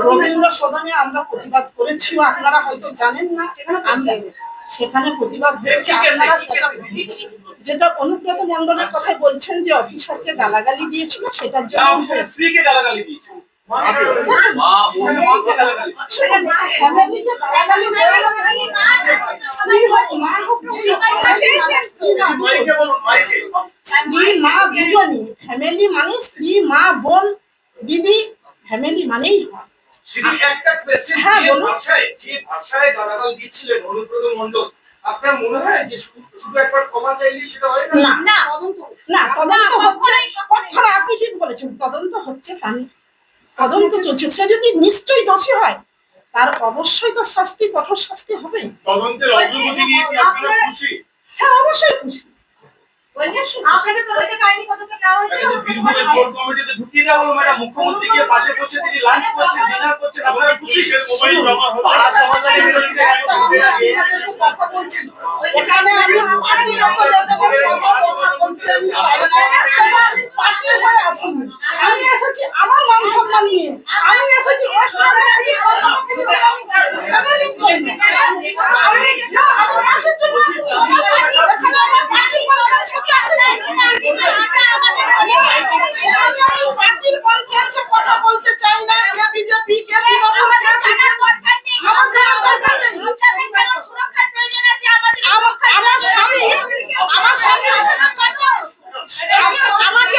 রবীন্দ্র সদনে আমরা প্রতিবাদ করেছি আপনারা হয়তো জানেন না। সেখানে প্রতিবাদ হয়েছে। আপনারা যেটা- অনুব্রত মন্ডলের কথাই বলছেন যে অফিসারকে গালাগালি দিয়েছিল সেটার জন্য স্ত্রীকে গালাগালি স্ত্রী মা দুজনই। ফ্যামিলি মানে স্ত্রী মা বোন দিদি ফ্যামিলি মানেই হয়। একটা কোয়েশ্চেন হ্যাঁ, যে ভাষায় যে ভাষায় গালাগাল দিয়েছিলেন অনুব্রত মণ্ডল আপনার মনে হয় যে শুধু শুধু একবার ক্ষমা চাইলেই সেটা হয় না? না। না। না তদন্ত হচ্ছে কখনো আপনি ঠিক বলেছেন তদন্ত হচ্ছে তা তদন্ত চলছে। সে যদি নিশ্চয়ই দোষী হয় তার অবশ্যই তো শাস্তি কঠোর শাস্তি হবে তদন্তের অগ্রগতি নিয়ে কি আপনারা খুশি? হ্যাঁ অবশ্যই খুশি। মুখ্যমন্ত্রী গিয়ে পাশে বসে তিনি লাঞ্চ করছেন ডিনার করছেন আপনারা খুশি? আমি এখানে আমি কথা বলতে আমি চাই না হয়ে আসিনি আমি এসেছি আমার মান সম্মান নিয়ে। আমি এসেছি ওয়েস্ট বেঙ্গলের আমি আমি আমি কনফারেন্সের কথা বলতে চাই না বিজেপি কে আমার স্বামী স্বামী আমাকে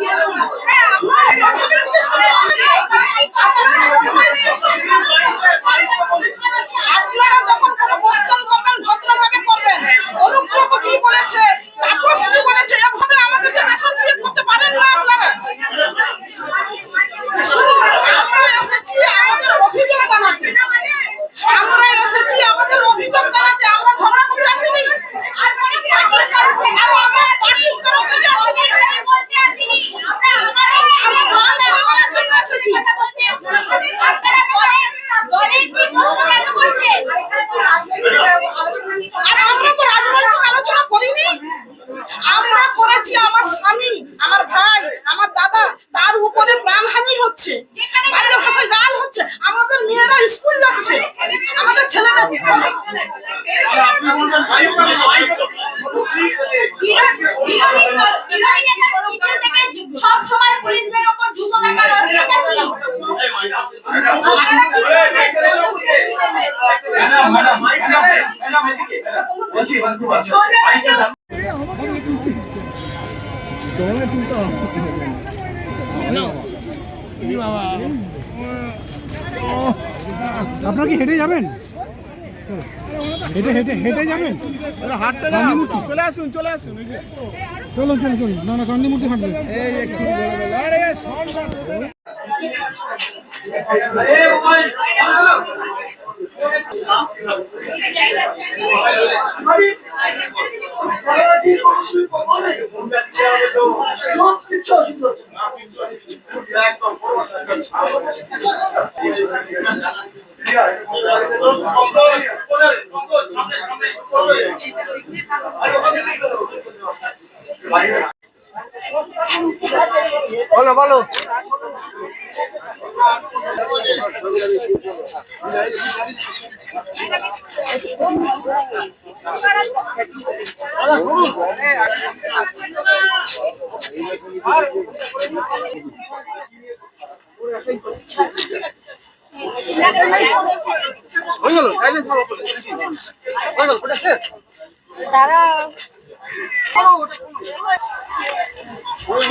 Yeah. Madam এদিকে। বলছি একটু আসো মাইকে আপনারা কি হেঁটে যাবেন? হেঁটে হেঁটে হেঁটে যাবেন? চলে আসুন চলে আসুন চলুন চলুন চলুন। না না গান্ধী মূর্তি হাঁটবেন এই একটু বলে দিল। আরে সব সব একদম পঙ্কজ, পঙ্কজ, সামনে, সামনে। বলো বলো হয়ে গেল সাইলেন্স ভালো হয়ে গেল ওই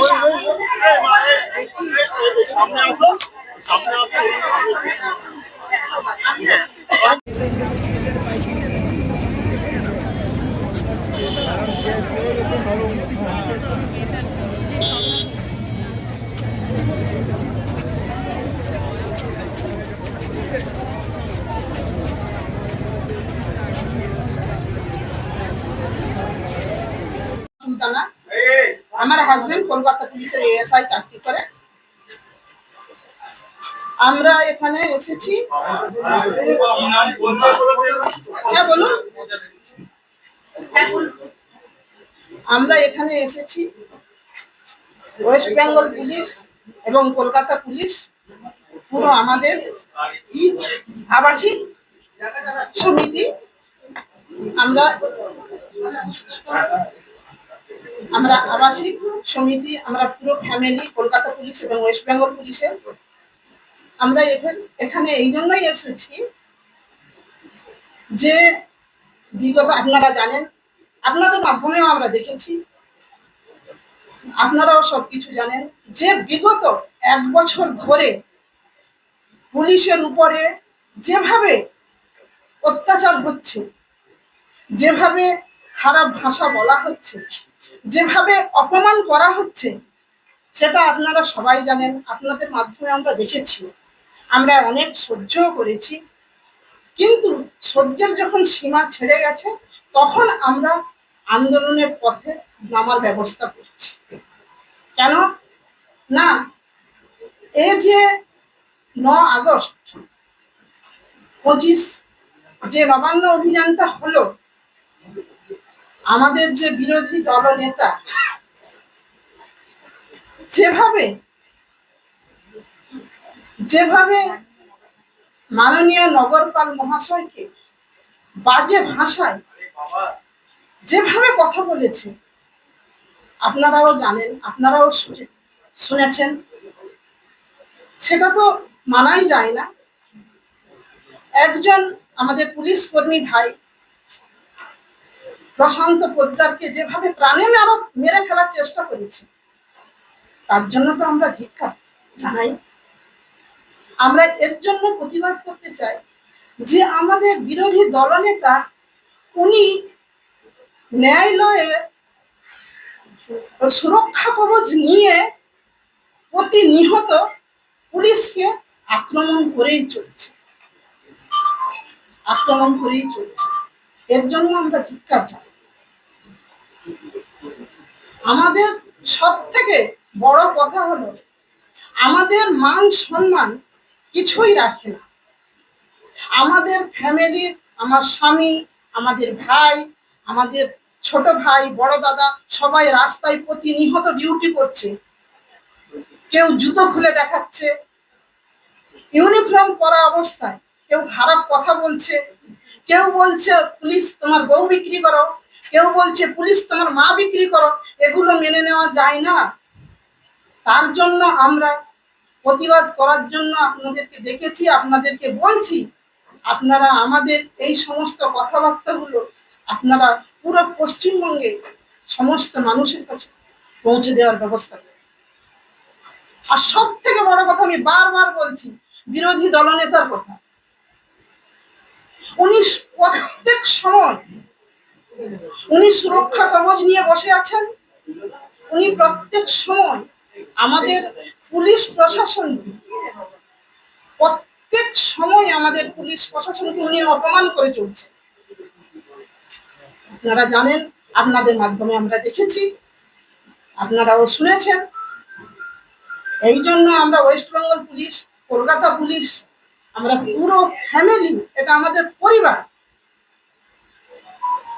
সুলতানা আমার হাজবেন্ড কলকাতা পুলিশের এএসআই চাকরি করে। আমরা এখানে এসেছি। হ্যাঁ বলুন। আমরা এখানে এসেছি। ওয়েস্ট বেঙ্গল পুলিশ এবং কলকাতা পুলিশ, পুরো আমাদের আবাসিক সমিতি। আমরা আমরা আবাসিক সমিতি, আমরা পুরো ফ্যামিলি কলকাতা পুলিশ এবং ওয়েস্ট বেঙ্গল পুলিশের। আমরা এখানে এই জন্যই এসেছি যে বিগত, আপনারা জানেন, আপনাদের মাধ্যমেও আমরা দেখেছি, আপনারাও সবকিছু জানেন, যে বিগত এক বছর ধরে পুলিশের উপরে যেভাবে অত্যাচার হচ্ছে, যেভাবে খারাপ ভাষা বলা হচ্ছে যেভাবে অপমান করা হচ্ছে, সেটা আপনারা সবাই জানেন, আপনাদের মাধ্যমে আমরা দেখেছি। আমরা অনেক সহ্যও করেছি। কিন্তু সহ্যের যখন সীমা ছেড়ে গেছে, তখন আমরা আন্দোলনের পথে নামার ব্যবস্থা করছি। কেন? না এই যে ন আগস্ট, পঁচিশ যে নবান্ন অভিযানটা হলো আমাদের যে বিরোধী দল নেতা যেভাবে যেভাবে মাননীয় নগরপাল মহাশয়কে বাজে ভাষায় যেভাবে কথা বলেছে, আপনারাও জানেন, আপনারাও শুনে- শুনেছেন। সেটা তো মানাই যায় না। একজন আমাদের পুলিশ কর্মী ভাই প্রশান্ত পোদ্দারকে যেভাবে প্রাণে মেরো, মেরে ফেলার চেষ্টা করেছে। তার জন্য তো আমরা ধিক্ষা জানাই। আমরা এর জন্য প্রতিবাদ করতে চাই যে আমাদের বিরোধী দলনেতা, উনি ন্যায়ালয়ে সুরক্ষা কবচ নিয়ে প্রতিনিহত পুলিশকে আক্রমণ করেই চলছে। আক্রমণ করেই চলছে। এর জন্য আমরা ধিক্ষা চাই। আমাদের সব থেকে বড় কথা হলো, আমাদের মান সম্মান কিছুই রাখে না। আমাদের ফ্যামিলির আমার স্বামী, আমাদের ভাই, আমাদের ছোট ভাই, বড় দাদা সবাই রাস্তায় প্রতিনিহত ডিউটি করছে। কেউ জুতো খুলে দেখাচ্ছে ইউনিফর্ম পরা অবস্থায় কেউ খারাপ কথা বলছে, কেউ বলছে, পুলিশ, তোমার বউ বিক্রি করো। কেউ বলছে, পুলিশ তোমার মা বিক্রি করো, এগুলো মেনে নেওয়া যায় না। তার জন্য আমরা প্রতিবাদ করার জন্য আপনাদেরকে ডেকেছি, আপনাদেরকে বলছি, আপনারা আমাদের এই সমস্ত কথাবার্তাগুলো আপনারা পুরো পশ্চিমবঙ্গে সমস্ত মানুষের কাছে পৌঁছে দেওয়ার ব্যবস্থা করুন। আর সব থেকে বড় কথা আমি বারবার বলছি, বিরোধী দলনেতার কথা। উনি প্রত্যেক সময় উনি সুরক্ষা কবচ নিয়ে বসে আছেন। উনি প্রত্যেক সময় আমাদের পুলিশ প্রশাসন প্রত্যেক সময় আমাদের পুলিশ প্রশাসনকে উনি অপমান করে চলছে আপনারা জানেন, আপনাদের মাধ্যমে আমরা দেখেছি, আপনারাও শুনেছেন। এই জন্য আমরা west Bengal police, Kolkata police, আমরা পুরো ফ্যামিলি, এটা আমাদের পরিবার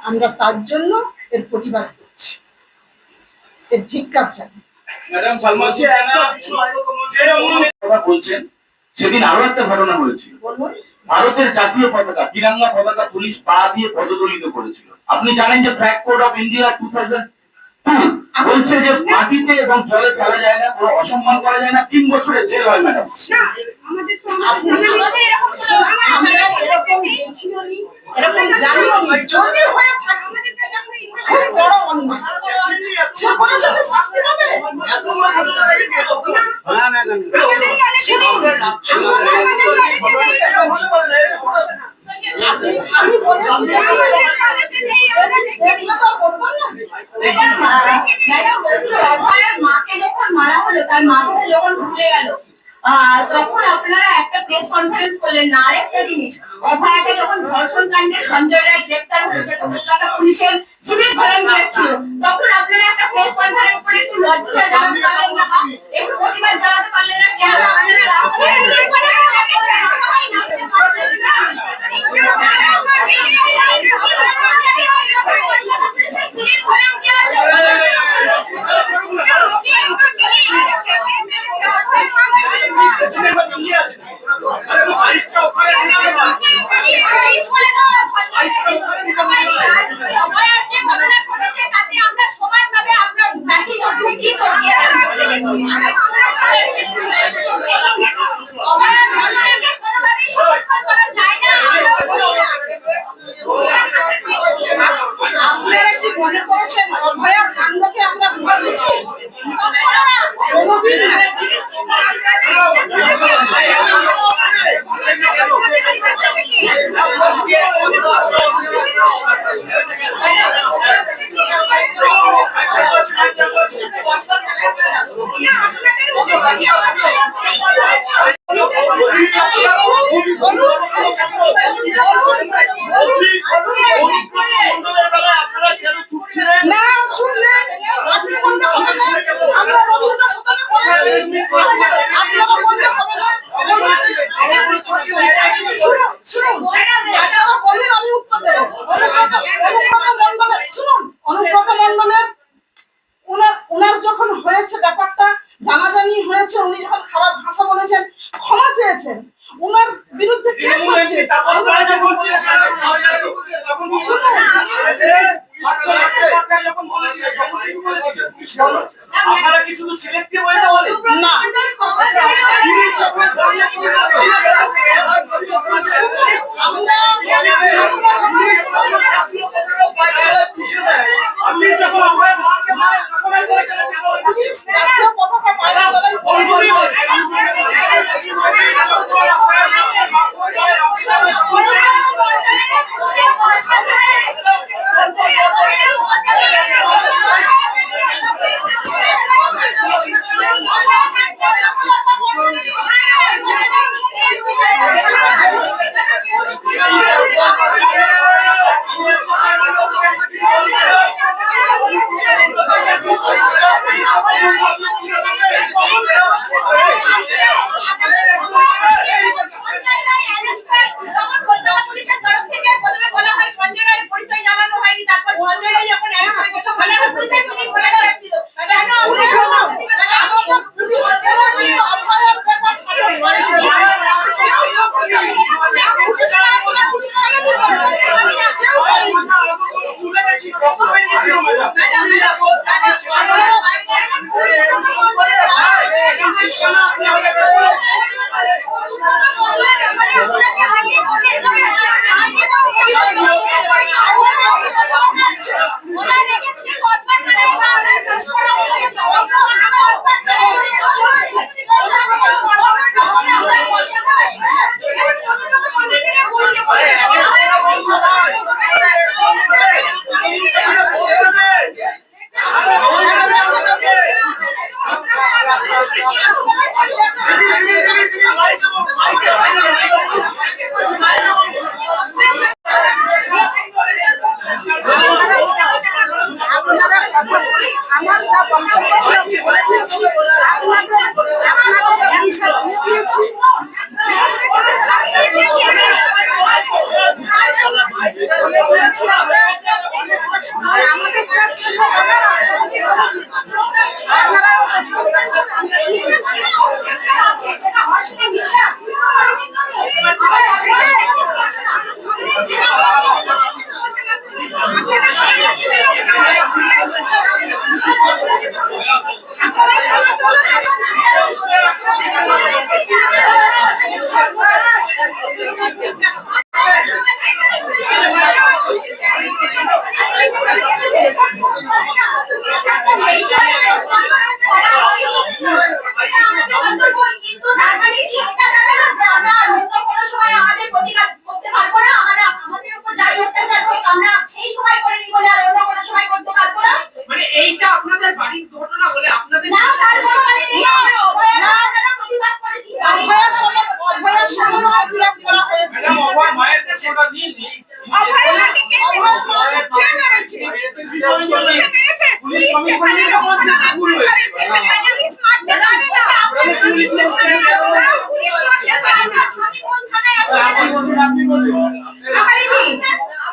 আমরা তার জন্য এর প্রতিবাদ করছি। এর ধিক্কার জানি বলছেন সেদিন আরও একটা ঘটনা হয়েছিল। ভারতের জাতীয় পতাকা তিরাঙ্গা পতাকা পুলিশ পা দিয়ে পদদলিত করেছিল। আপনি জানেন যে কোড অফ ইন্ডিয়া টু বলছে যে মাটিতে এবং জলে ফেলা যায় না কোনো অসম্মান করা যায় না তিন বছরের জেল হয় ম্যাডাম। এরকম যদি 我欠你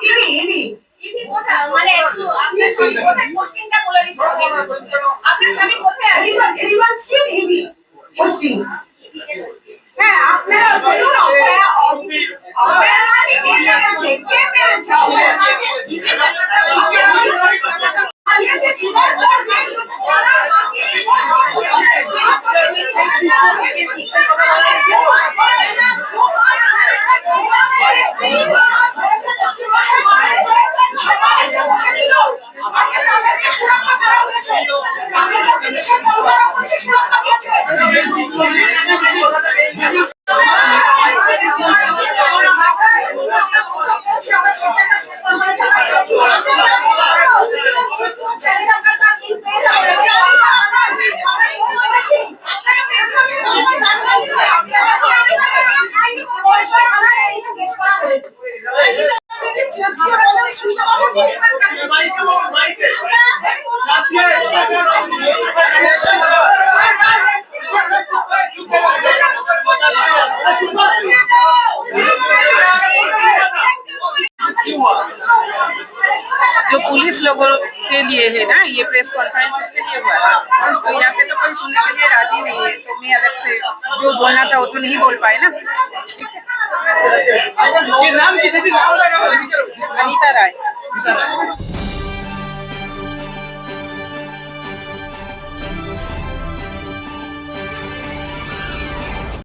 ইভি ইভি মানে একটু আপনার স্বামী কোথায় পোস্টিংটা বলে দিতে আপনার স্বামী কোথায় রিভার রিভার সিট ইভি পোস্টিং लिए है ना, ये प्रेस कॉन्फ्रेंस उसके लिए हुआ था। तो यहाँ पे तो कोई सुनने के लिए राज़ी नहीं है तो मैं अलग से जो बोलना था वो तो नहीं बोल पाए ना।